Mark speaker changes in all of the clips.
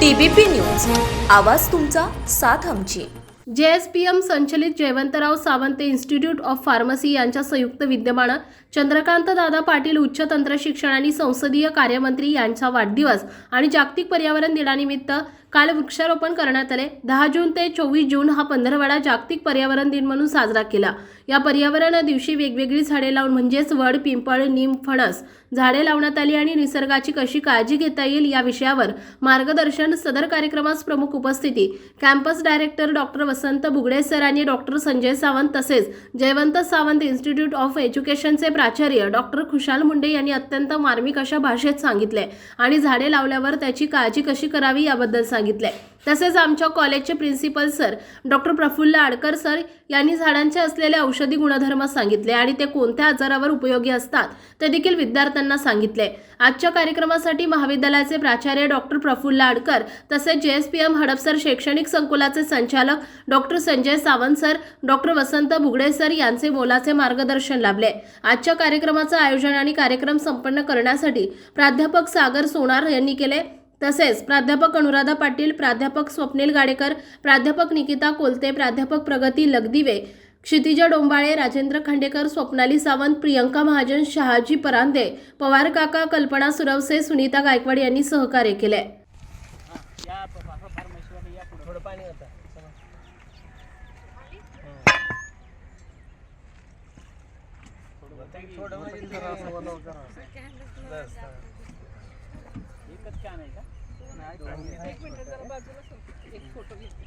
Speaker 1: TBP news. आवाज तुमचा साथ आमची.
Speaker 2: जेएसपीएम संचलित Jayawantrao Sawant institute of pharmacy यांच्या संयुक्त विद्यमानं चंद्रकांत दादा पाटील उच्च तंत्र शिक्षण आणि संसदीय कार्यमंत्री यांचा वाढदिवस आणि जागतिक पर्यावरण दिनानिमित्त काल वृक्षारोपण करण्यात आले. दहा जून ते चोवीस जून हा पंधरवडा जागतिक पर्यावरण दिन म्हणून साजरा केला. या पर्यावरण दिवशी वेगवेगळी झाडे लावून म्हणजेच वड पिंपळ निम फणस झाडे लावण्यात आली आणि निसर्गाची कशी काळजी घेता येईल या विषयावर मार्गदर्शन सदर कार्यक्रमास प्रमुख उपस्थिती campus director doctor Vasant Bugade sir आणि डॉक्टर संजय सावंत तसेच जयवंत सावंत इन्स्टिट्यूट ऑफ एज्युकेशनचे प्राचार्य डॉक्टर खुशाल मुंडे यांनी अत्यंत मार्मिक अशा भाषेत सांगितले आणि झाडे लावल्यावर त्याची काळजी कशी करावी याबद्दल सांगितले तसेच आमच्या कॉलेजचे principal sir doctor Praful Adkar sir यांनी झाडांचे असलेले औषधी गुणधर्म सांगितले आणि ते कोणत्या आजारावर उपयोगी असतात ते देखील विद्यार्थ्यांना सांगितले. आजच्या कार्यक्रमासाठी महाविद्यालयाचे प्राचार्य डॉक्टर प्रफुल्ल आडकर तसेच जे एस पी एम हडपसर शैक्षणिक संकुलाचे संचालक doctor Sanjay Sawant sir doctor Vasant Bugade sir यांचे मोलाचे मार्गदर्शन लाभले. आजच्या कार्यक्रमाचं आयोजन आणि कार्यक्रम संपन्न करण्यासाठी प्राध्यापक सागर सोनार यांनी केले. तसेच प्राध्यापक अनुराधा पाटील प्राध्यापक स्वप्नील गाडेकर प्राध्यापक निकिता कोलते प्राध्यापक प्रगती लगदिवे क्षितिजा डोंबाळे राजेंद्र खांडेकर स्वप्नाली सावंत प्रियंका महाजन शहाजी परांदे पवार काका कल्पना सुरवसे सुनीता गायकवाड यांनी सहकार्य केले
Speaker 3: थोडं एकच कॅन आहे का?
Speaker 4: एक मिनिट जरा बाजूला एक फोटो घेतो.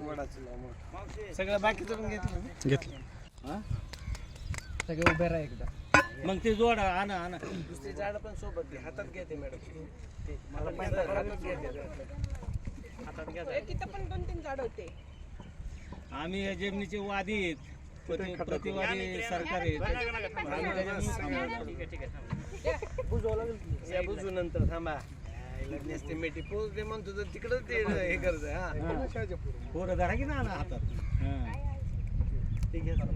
Speaker 4: वडाचं लाव मोठं.
Speaker 3: सगळं बाकीचं पण घेतलं घेतलं. सगळे उभे राहा एकदा. मग ते जोडा आणा आणा. दुसरी झाड पण सोबत घे हातात घ्या ते मॅडम. ते मला हातात घ्या ते. हातात घ्या.
Speaker 5: पण दोन तीन झाड होते.
Speaker 3: आम्ही या जमिनीचे वादी आहेत. प्रतिवादी सरकार त्याच्यामुळे बुजू नंतर थांबा. नसते मेटी पोच दे म्हणतो तर तिकडं ते हे. करत हा.
Speaker 4: शाहजपूर.
Speaker 3: पोरं धरा की ना हातात. हा. ते घ्या हातात.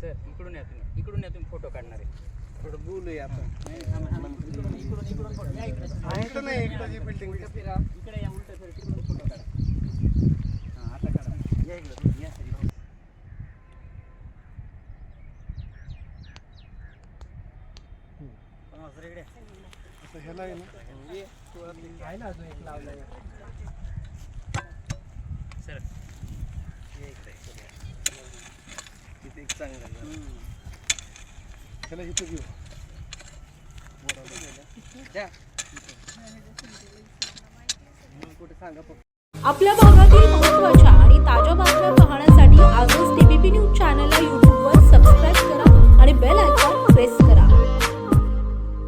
Speaker 6: सर इकडून या तुम्ही. इकडून या तुम्ही फोटो काढणार. आहे
Speaker 3: थोडं बोलूया आपण
Speaker 6: इकडे
Speaker 4: नाही इकडं जी बिल्डिंग
Speaker 6: इकडे या उलट सर तिकडून फ़ोटो काढा हाँ आता काढा या इकडे या सर इकडे. इकडे
Speaker 4: असं ह्याला आहे ना
Speaker 3: ये, आहे ना अजून एक लावलाय
Speaker 6: सर
Speaker 3: ये इकडे तिथे एक चांगला आहे.
Speaker 4: इथं घेऊ
Speaker 3: कुठे सांगा
Speaker 1: आपल्या भागातील